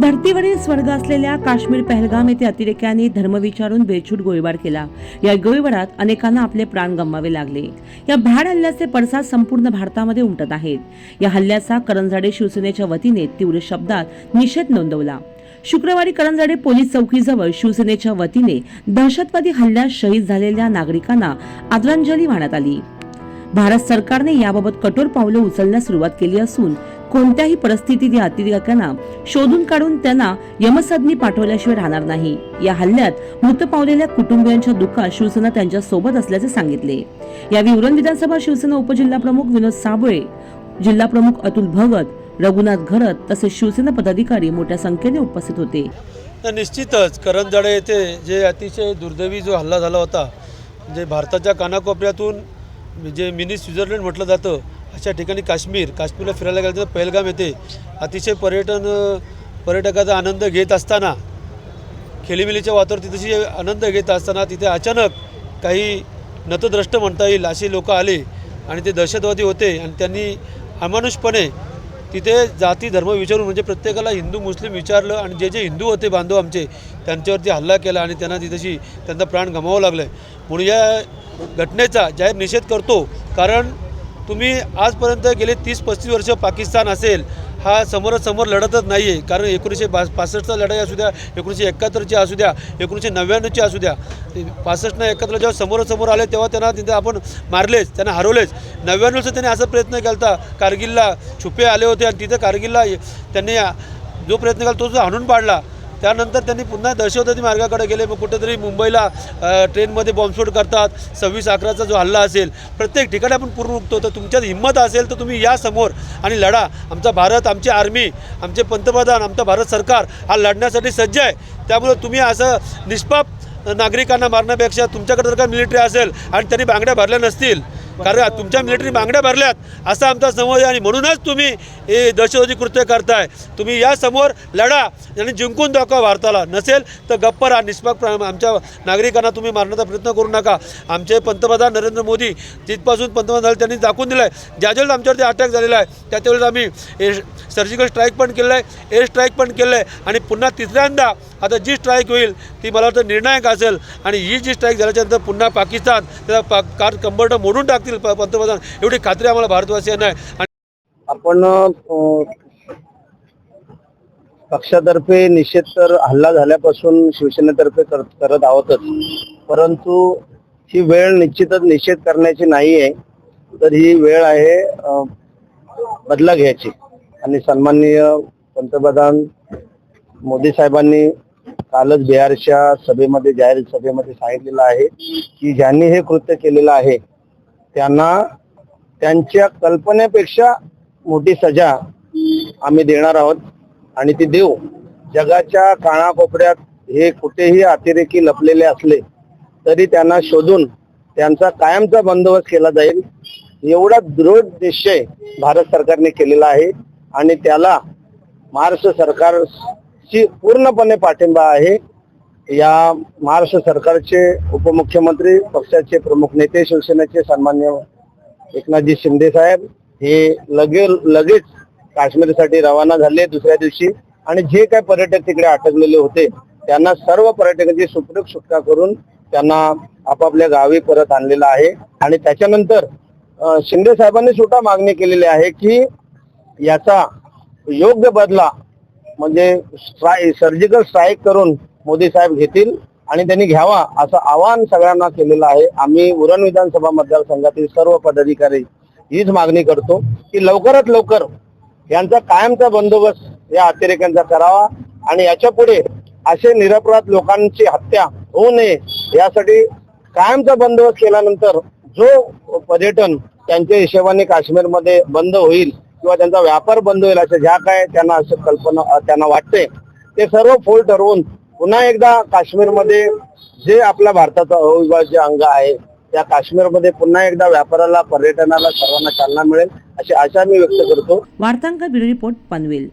धर्तीवरील स्वर्ग असलेल्या काश्मीर पहलगाम येथे अतिरेक्यांनी धर्म विचारून बेछूट गोळीबार केला. या गोळीबारात अनेकांना आपले प्राण गमवावे लागले. या भ्याड हल्ल्याचे पडसाद संपूर्ण भारतामध्ये उमटत आहेत. या हल्ल्याचा करंजाडे शिवसेनेच्या वतीने तीव्र शब्दात निषेध नोंदवला. शुक्रवारी करंजाडे पोलीस चौकीजवळ शिवसेनेच्या वतीने दहशतवादी हल्ल्यात शहीद झालेल्या नागरिकांना आदरांजली वाहण्यात आली. भारत सरकारने याबाबत कठोर पावलं उचलण्यास सुरुवात केली असून कोणत्याही परिस्थितीत या अतिरेक्यांना शोधून काढून त्यांना यमसदनी पाठवल्याशिवाय राहणार नाही. या हल्ल्यात मृत पावलेल्या कुटुंबियांच्या दुःखात शिवसेना त्यांच्यासोबत असल्याचे सांगितले. या विवरण विधानसभा शिवसेना उपजिल्हा प्रमुख विनोद साबळे जिल्हा प्रमुख अतुल भगत रघुनाथ घरत तसेच शिवसेना पदाधिकारी मोठ्या संख्येने उपस्थित होते. तर निश्चितच करंजाडे येथे जे अतिशय दुर्दैवी जो हल्ला झाला होता जे भारताच्या कानाकोपऱ्यातून जे मिनी स्वित्झर्लंड म्हटलं जातं अशा ठिकाणी काश्मीर काश्मीरला फिरायला गेलं तर पहलगाम येते. अतिशय पर्यटन पर्यटकाचा आनंद घेत असताना खेलीमेलीच्या वातावर तिथेशी आनंद घेत असताना तिथे अचानक काही नतद्रष्ट म्हणता येईल असे लोक आले आणि ते दहशतवादी होते आणि त्यांनी अमानुषपणे तिथे जाती धर्म विचारून म्हणजे प्रत्येकाला हिंदू मुस्लिम विचारलं आणि जे जे हिंदू होते बांधव आमचे त्यांच्यावरती हल्ला केला आणि त्यांना तिथेशी त्यांचा प्राण गमावं लागलं आहे म्हणून या घटनेचा जाहीर निषेध करतो कारण तुम्ही आजपर्यंत गेले तीस पस्तीस वर्ष पाकिस्तान असेल हा समोरासमोर लढतच नाही आहे कारण एकोणीसशे बा पासष्टचा लढाई असू द्या एकोणीसशे एकाहत्तरची असू द्या एकोणीसशे नव्याण्णवची असू द्या पासष्ट एकाहत्तर एकाहत्तरला जेव्हा समोरासमोर आले तेव्हा त्यांना तिथे आपण मारलेच त्यांना हरवलेच. नव्याण्णवचं त्यांनी असा प्रयत्न केला होता कारगिलला छुपे आले होते आणि तिथे कारगिलला त्यांनी जो प्रयत्न केला तो हाणून पाडला. त्यानंतर त्यांनी पुन्हा दहशतवादी मार्गाकडे गेले. मग कुठेतरी मुंबईला ट्रेनमध्ये बॉम्बस्फोट करतात. सव्वीस अकराचा जो हल्ला असेल प्रत्येक ठिकाणी आपण पूर्ण उठतो तर तुमच्यात हिंमत असेल तर तुम्ही या समोर आणि लढा. आमचा भारत आमची आर्मी आमचे पंतप्रधान आमचा भारत सरकार हा लढण्यासाठी सज्ज आहे. त्यामुळे तुम्ही असं निष्पाप नागरिकांना मारण्यापेक्षा तुमच्याकडे जर का मिलिटरी असेल आणि त्यांनी बांगड्या भरल्या नसतील कारण तुमच्या मिलिटरी मागण्या भरल्यात असा आमचा समज आहे. आणि म्हणूनच तुम्ही हे दहशतवादी कृत्य करताय. तुम्ही या समोर लढा आणि जिंकून दाखवा भारताला. नसेल तर गप्प राहा. निष्पाक आमच्या नागरिकांना तुम्ही मारण्याचा प्रयत्न करू नका. आमचे पंतप्रधान नरेंद्र मोदी तिथपासून पंतप्रधान झाले त्यांनी दाखवून दिलं आहे ज्या ज्यावेळेस आमच्यावरती अटॅक झालेला आहे त्या त्यावेळेस आम्ही ए सर्जिकल स्ट्राईक पण केलं आहे एअर स्ट्राईक पण केलं आहे आणि पुन्हा तिसऱ्यांदा आता जी स्ट्राईक होईल ती मला वाटतं निर्णायक असेल. आणि ही जी स्ट्राईक झाल्याच्यानंतर पुन्हा पाकिस्तान त्याचा पा कार कंबर्ट मोडून टाकतील पंतप्रधान एवढी खात्री आम्हाला भारतवासियांना आहे. आपण पक्षातर्फे निषेध तर हल्ला झाल्यापासून शिवसेनेतर्फे करत करत आहोतच. परंतु ही वेळ निश्चितच निषेध करण्याची नाही आहे. तर ही वेळ आहे बदला घ्यायची. आणि सन्माननीय पंतप्रधान मोदी साहेबांनी कालच बिहारच्या सभेमध्ये जाहीर सभेमध्ये सांगितलेलं आहे की ज्यांनी हे कृत्य केलेलं आहे त्यांना त्यांच्या कल्पनेपेक्षा मोठी सजा आम्ही देणार आहोत आणि ती देऊ. जगाच्या कानाकोपऱ्यात हे कुठेही अतिरेकी लपलेले असले तरी त्यांना शोधून त्यांचा कायमचा बंदोबस्त केला जाईल. एवढा दृढ निश्चय भारत सरकारने केलेला आहे आणि त्याला महाराष्ट्र सरकार ची पूर्णपणे पाठिंबा आहे. या महाराष्ट्र सरकारचे उपमुख्यमंत्री पक्षाचे प्रमुख नेते शिवसेनेचे सन्मान्य एकनाथजी शिंदे साहेब हे लगे लगेच काश्मीरसाठी रवाना झाले दुसऱ्या दिवशी. आणि जे काही पर्यटक तिकडे अटकलेले होते त्यांना सर्व पर्यटकांची सुखरूप सुटका करून त्यांना आपापल्या गावी परत आणलेलं आहे. आणि त्याच्यानंतर शिंदे साहेबांनी सुद्धा मागणी केलेली आहे की याचा योग्य बदला म्हणजे स्ट्राय सर्जिकल स्ट्राईक करून मोदी साहेब घेतील आणि त्यांनी घ्यावा असं आवाहन सगळ्यांना केलेलं आहे. आम्ही उरण विधानसभा मतदारसंघातील सर्व पदाधिकारी हीच मागणी करतो की लवकरात लवकर यांचा कायमचा बंदोबस्त या अतिरेक्यांचा करावा आणि याच्यापुढे असे निरपराध लोकांची हत्या होऊ नये यासाठी कायमचा बंदोबस्त केल्यानंतर जो पर्यटन त्यांच्या हिशोबाने काश्मीरमध्ये बंद होईल किंवा त्यांचा व्यापार बंद होईल अशा ज्या काय त्यांना असं कल्पना त्यांना वाटते ते सर्व फोल ठरवून पुन्हा एकदा काश्मीरमध्ये जे आपल्या भारताचं अविभाज्य अंग आहे त्या काश्मीरमध्ये पुन्हा एकदा व्यापाराला पर्यटनाला सर्वांना चालना मिळेल अशी आशा मी व्यक्त करतो. वार्तांक ब्युरो रिपोर्ट पनवेल.